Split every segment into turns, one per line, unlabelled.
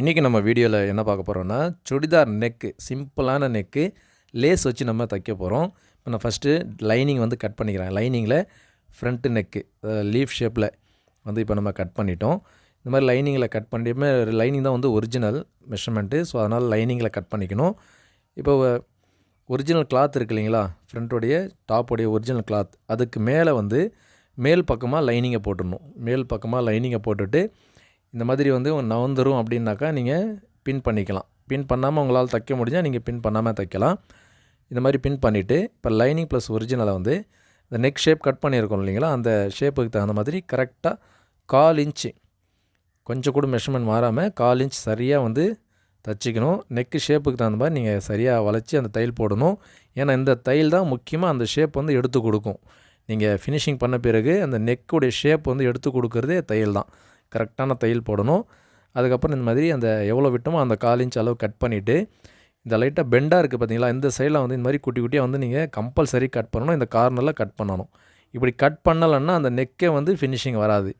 இன்றைக்கி நம்ம வீடியோவில் என்ன பார்க்க போகிறோன்னா சுடிதார் நெக்கு சிம்பிளான நெக்கு லேஸ் வச்சு நம்ம தைக்க போகிறோம் இப்போ நான் ஃபஸ்ட்டு லைனிங் வந்து கட் பண்ணிக்கிறேன். லைனிங்கில் ஃப்ரண்ட்டு நெக்கு லீஃப் ஷேப்பில் வந்து இப்போ நம்ம கட் பண்ணிட்டோம். இந்த மாதிரி லைனிங்கில் கட் பண்ணியுமே லைனிங் தான் வந்து ஒரிஜினல் மெஷர்மெண்ட்டு ஸோ அதனால் லைனிங்கில் கட் பண்ணிக்கணும். இப்போ ஒரிஜினல் கிளாத் இருக்கு இல்லைங்களா? ஃப்ரண்ட்டுடைய டாப்போடைய ஒரிஜினல் கிளாத் அதுக்கு மேலே வந்து மேல் பக்கமாக லைனிங்கை போட்டுடணும். மேல் பக்கமாக லைனிங்கை போட்டுட்டு இந்த மாதிரி வந்து நவந்துரும் அப்படின்னாக்கா நீங்கள் பின் பண்ணிக்கலாம். பின் பண்ணாமல் உங்களால் தைக்க முடிஞ்சால் நீங்கள் பின் பண்ணாமல் தைக்கலாம். இந்த மாதிரி பின் பண்ணிவிட்டு இப்போ லைனிங் ப்ளஸ் ஒரிஜினலை வந்து இந்த நெக் ஷேப் கட் பண்ணியிருக்கோம் இல்லைங்களா? அந்த ஷேப்புக்கு தகுந்த மாதிரி கரெக்டாக கால் இன்ச்சு கொஞ்சம் கூட மெஷர்மெண்ட் மாறாமல் கால் இன்ச் சரியாக வந்து தச்சுக்கணும். நெக்கு ஷேப்புக்கு தகுந்த மாதிரி நீங்கள் சரியாக வளைச்சி அந்த தையல் போடணும். ஏன்னா இந்த தையல் தான் முக்கியமாக அந்த ஷேப் வந்து எடுத்து கொடுக்கும். நீங்கள் ஃபினிஷிங் பண்ண பிறகு அந்த நெக்குடைய ஷேப் வந்து எடுத்து கொடுக்குறதே தையல் தான். கரெக்டான தையல் போடணும். அதுக்கப்புறம் இந்த மாதிரி அந்த எவ்வளோ விட்டோமோ அந்த கால் இன்ச் அளவு கட் பண்ணிவிட்டு இந்த லைட்டாக பெண்டாக இருக்குது பார்த்தீங்களா இந்த சைடில் வந்து இந்த மாதிரி குட்டி குட்டியாக வந்து நீங்கள் கம்பல்சரி கட் பண்ணணும். இந்த கார்னரில் கட் பண்ணணும். இப்படி கட் பண்ணலைன்னா அந்த நெக்கே வந்து ஃபினிஷிங் வராது.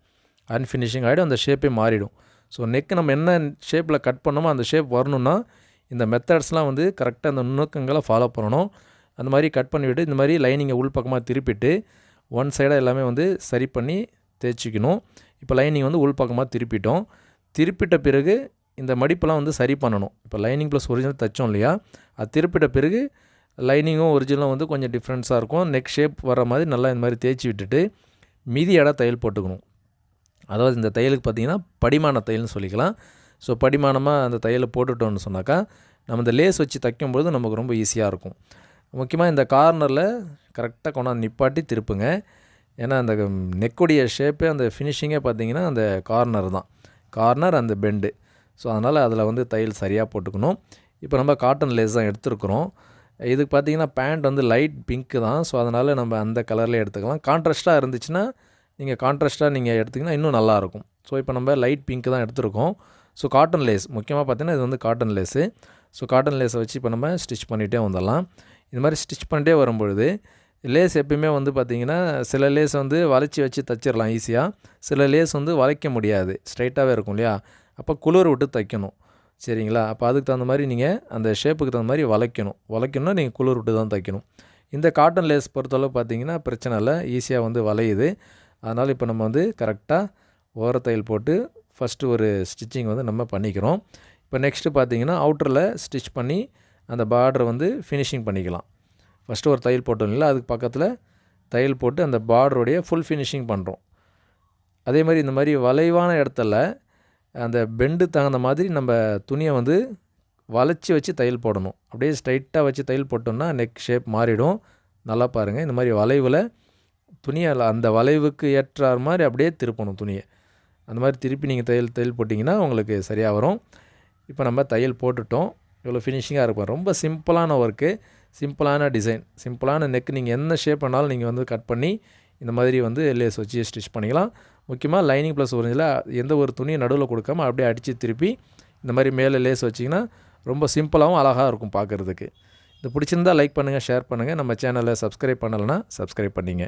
அன்ஃபினிஷிங் ஆகிடும் அந்த ஷேப்பே மாறிடும். ஸோ நெக்கு நம்ம என்ன ஷேப்பில் கட் பண்ணோமோ அந்த ஷேப் வரணும்னா இந்த மெத்தட்ஸ்லாம் வந்து கரெக்டாக அந்த நுணுக்கங்களை ஃபாலோ பண்ணணும். அந்த மாதிரி கட் பண்ணிவிட்டு இந்த மாதிரி லைனிங்கை உள் பக்கமாக திருப்பிட்டு ஒன் சைடாக எல்லாமே வந்து சரி பண்ணி தேய்ச்சிக்கணும். இப்போ லைனிங் வந்து உள் பக்கமாக திருப்பிட்டோம். திருப்பிட்ட பிறகு இந்த மடிப்பெல்லாம் வந்து சரி பண்ணணும். இப்போ லைனிங் ப்ளஸ் ஒரிஜினல் தைச்சோம் இல்லையா? அது திருப்பிட்ட பிறகு லைனிங்கும் ஒரிஜினலும் வந்து கொஞ்சம் டிஃப்ரென்ஸாக இருக்கும். நெக் ஷேப் வர மாதிரி நல்லா இந்த மாதிரி தேய்ச்சி விட்டுட்டு மீதி இடம் தையல் போட்டுக்கணும். அதாவது இந்த தையலுக்கு பார்த்திங்கன்னா படிமான தையல்னு சொல்லிக்கலாம். ஸோ படிமானமாக அந்த தையலை போட்டுட்டோம்னு சொன்னாக்கா நம்ம இந்த லேஸ் வச்சு தைக்கும்பொழுது நமக்கு ரொம்ப ஈஸியாக இருக்கும். முக்கியமாக இந்த கார்னரில் கரெக்டாக கொண்டாந்து நிப்பாட்டி திருப்புங்க. ஏன்னா அந்த நெக்குடைய ஷேப்பே அந்த ஃபினிஷிங்கே பார்த்திங்கன்னா அந்த கார்னர் தான். கார்னர் அந்த பெண்டு ஸோ அதனால் அதில் வந்து தையல் சரியாக போட்டுக்கணும். இப்போ நம்ம காட்டன் லேஸ் தான் எடுத்துருக்குறோம். இதுக்கு பார்த்திங்கன்னா பேண்ட் வந்து லைட் பிங்க்கு தான். ஸோ அதனால் நம்ம அந்த கலரில் எடுத்துக்கலாம். கான்ட்ராஸ்ட்டாக இருந்துச்சுன்னா நீங்கள் கான்ட்ராஸ்ட்டாக நீங்கள் எடுத்திங்கன்னா இன்னும் நல்லாயிருக்கும் ஸோ இப்போ நம்ம லைட் பிங்க்கு தான் எடுத்துருக்கோம். ஸோ காட்டன் லேஸ் முக்கியமாக பார்த்தீங்கன்னா இது வந்து காட்டன் லேஸு ஸோ காட்டன் லேஸை வச்சு இப்போ நம்ம ஸ்டிச் பண்ணிகிட்டே வந்துடலாம். இது மாதிரி ஸ்டிச் பண்ணிட்டே வரும்பொழுது லேஸ் எப்பயுமே வந்து பார்த்திங்கன்னா சில லேஸ் வந்து வளைச்சி வச்சு தைச்சிடலாம் ஈஸியாக சில லேஸ் வந்து வளைக்க முடியாது. ஸ்ட்ரைட்டாகவே இருக்கும் இல்லையா? அப்போ குளிர் விட்டு தைக்கணும். சரிங்களா? அப்போ அதுக்கு தகுந்த மாதிரி நீங்கள் அந்த ஷேப்புக்கு தகுந்த மாதிரி வளைக்கணும். வளைக்கணும்னா நீங்கள் குளிர் விட்டு தான் தைக்கணும். இந்த காட்டன் லேஸ் பொறுத்தளவு பார்த்தீங்கன்னா பிரச்சனை இல்லை. ஈஸியாக வந்து வளையுது. அதனால் இப்போ நம்ம வந்து கரெக்டாக ஓரத்தையல் போட்டு ஃபஸ்ட்டு ஒரு ஸ்டிச்சிங் வந்து நம்ம பண்ணிக்கிறோம். இப்போ நெக்ஸ்ட்டு பார்த்தீங்கன்னா அவுட்டரில் ஸ்டிச் பண்ணி அந்த பார்டரை வந்து ஃபினிஷிங் பண்ணிக்கலாம். ஃபஸ்ட்டு ஒரு தையல் போட்டோம் இல்லை அதுக்கு பக்கத்தில் தையல் போட்டு அந்த பார்டருடைய ஃபுல் ஃபினிஷிங் பண்ணுறோம் அதே மாதிரி இந்த மாதிரி வளைவான இடத்துல அந்த பெண்டு தகுந்த மாதிரி நம்ம துணியை வந்து வளைச்சி வச்சு தையல் போடணும். அப்படியே ஸ்ட்ரைட்டாக வச்சு தையல் போட்டோம்னா நெக் ஷேப் மாறிடும். நல்லா பாருங்கள் இந்த மாதிரி வளைவில் துணியை அந்த வளைவுக்கு ஏற்றார் மாதிரி அப்படியே திருப்பணும் துணியை. அந்த மாதிரி திருப்பி நீங்கள் தையல் தையல் போட்டிங்கன்னா உங்களுக்கு சரியாக வரும். இப்போ நம்ம தையல் போட்டுட்டோம். இவ்வளோ ஃபினிஷிங்காக இருக்கும். ரொம்ப சிம்பிளான ஒர்க்கு சிம்பிளான டிசைன். சிம்பிளான நெக் நீங்கள் என்ன ஷேப் பண்ணாலும் நீங்கள் வந்து கட் பண்ணி இந்த மாதிரி வந்து லேஸ் வச்சு ஸ்டிச் பண்ணிக்கலாம். முக்கியமாக லைனிங் ப்ளஸ் ஒரிஞ்சில் எந்த ஒரு துணியை நடுவில் கொடுக்காம அப்படியே அடித்து திருப்பி இந்த மாதிரி மேலே லேஸ் வச்சிங்கன்னா ரொம்ப சிம்பிளாகவும் அழகாக இருக்கும் பார்க்குறதுக்கு இது பிடிச்சிருந்தால் லைக் பண்ணுங்கள் ஷேர் பண்ணுங்கள் நம்ம சேனலை சப்ஸ்கிரைப் பண்ணலைன்னா சப்ஸ்கிரைப் பண்ணிங்க.